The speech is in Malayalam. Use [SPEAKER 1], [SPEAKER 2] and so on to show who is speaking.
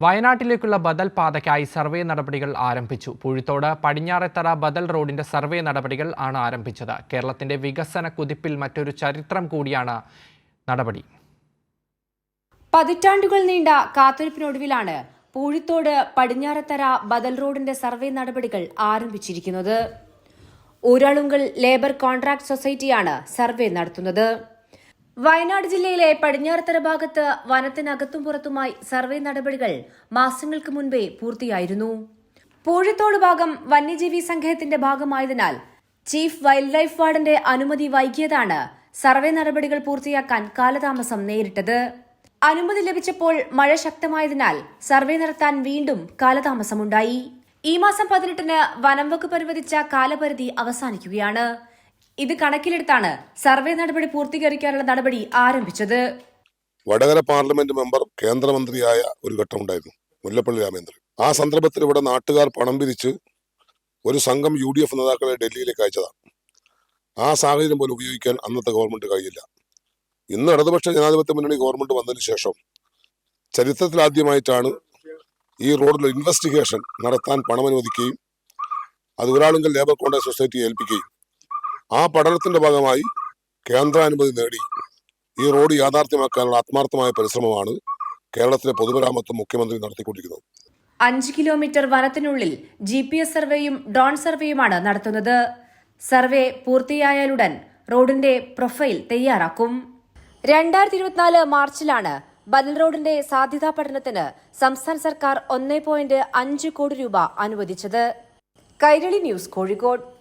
[SPEAKER 1] വയനാട്ടിലേക്കുള്ള ബദൽ പാതയ്ക്കായി സർവേ നടപടികൾ ആരംഭിച്ചു. പുഴുത്തോട് പടിഞ്ഞാറെത്തറ ബദൽ റോഡിന്റെ സർവേ നടപടികൾ ആണ് ആരംഭിച്ചത്. കേരളത്തിന്റെ വികസന കുതിപ്പിൽ മറ്റൊരു ചരിത്രം കൂടിയാണ് നടപടി.
[SPEAKER 2] പതിറ്റാണ്ടുകൾ നീണ്ട കാത്തിരിപ്പിനൊടുവിലാണ് പൂഴിത്തോട് പടിഞ്ഞാറത്തറ ബദൽ റോഡിന്റെ സർവേ നടപടികൾ ആരംഭിച്ചിരിക്കുന്നത്. ഊരാളുങ്കൽ ലേബർ കോൺട്രാക്ട് സൊസൈറ്റിയാണ് സർവേ നടത്തുന്നത്. വയനാട് ജില്ലയിലെ പടിഞ്ഞാറത്തറ ഭാഗത്ത് വനത്തിനകത്തും പുറത്തുമായി സർവേ നടപടികൾ മാസങ്ങൾക്ക് മുൻപേ പൂർത്തിയായിരുന്നു. പൂഴിത്തോട് ഭാഗം വന്യജീവി സംഘത്തിന്റെ ഭാഗമായതിനാൽ ചീഫ് വൈൽഡ് ലൈഫ് വാർഡിന്റെ അനുമതി വൈകിയതാണ് സർവേ നടപടികൾ പൂർത്തിയാക്കാൻ കാലതാമസം നേരിട്ടത്. അനുമതി ലഭിച്ചപ്പോൾ മഴ ശക്തമായതിനാൽ സർവേ നടത്താൻ വീണ്ടും കാലതാമസമുണ്ടായി. ഈ മാസം പതിനെട്ടിന് വനം വകുപ്പ് അനുവദിച്ച കാലപരിധി അവസാനിക്കുകയാണ്. ഇത് കണക്കിലെടുത്താണ് സർവേ നടപടി പൂർത്തീകരിക്കാനുള്ള നടപടി ആരംഭിച്ചത്.
[SPEAKER 3] വടകര പാർലമെന്റ് മെമ്പർ കേന്ദ്രമന്ത്രിയായ ഒരു ഘട്ടം ഉണ്ടായിരുന്നു മുല്ലപ്പള്ളി രാമേന്ദ്രൻ. ആ സന്ദർഭത്തിൽ ഇവിടെ നാട്ടുകാർ പണം പിരിച്ച് ഒരു സംഘം യു ഡി എഫ് നേതാക്കളെ ഡൽഹിയിലേക്ക് അയച്ചതാണ്. ആ സാഹചര്യം പോലും ഉപയോഗിക്കാൻ അന്നത്തെ ഗവൺമെന്റ് കഴിയില്ല. ഇന്ന് ഇടതുപക്ഷ ജനാധിപത്യ മുന്നണി ഗവൺമെന്റ് വന്നതിന് ശേഷം ചരിത്രത്തിലാദ്യമായിട്ടാണ് ഈ റോഡിൽ ഇൻവെസ്റ്റിഗേഷൻ നടത്താൻ പണം അനുവദിക്കുകയും അത് ഒരാളെങ്കിൽ ലേബർ കോൺട്രാക്ട് സൊസൈറ്റി ഏൽപ്പിക്കുകയും ആ പഠനത്തിന്റെ ഭാഗമായി കേന്ദ്രാനുമതി നേടി. ഈ റോഡ് യാഥാർത്ഥ്യമാക്കാനുള്ള ആത്മാർത്ഥമായ പരിശ്രമമാണ് കേരളത്തിലെ പൊതുമരാമത്ത് മുഖ്യമന്ത്രി നടത്തിക്കൊണ്ടിരിക്കുന്നത്.
[SPEAKER 2] അഞ്ച് കിലോമീറ്റർ വനത്തിനുള്ളിൽ ജി പി എസ് സർവേയും ഡ്രോൺ സർവേയുമാണ് നടത്തുന്നത്. സർവേ പൂർത്തിയായാലുടൻ റോഡിന്റെ പ്രൊഫൈൽ തയ്യാറാക്കും. രണ്ടായിരത്തി ഇരുപത്തിനാല് മാർച്ചിലാണ് ബദൽ റോഡിന്റെ സാധ്യതാ പഠനത്തിന് സംസ്ഥാന സർക്കാർ ഒന്നേ പോയിന്റ് അഞ്ച് കോടി രൂപ അനുവദിച്ചത്. കൈരളി ന്യൂസ് കോഴിക്കോട്.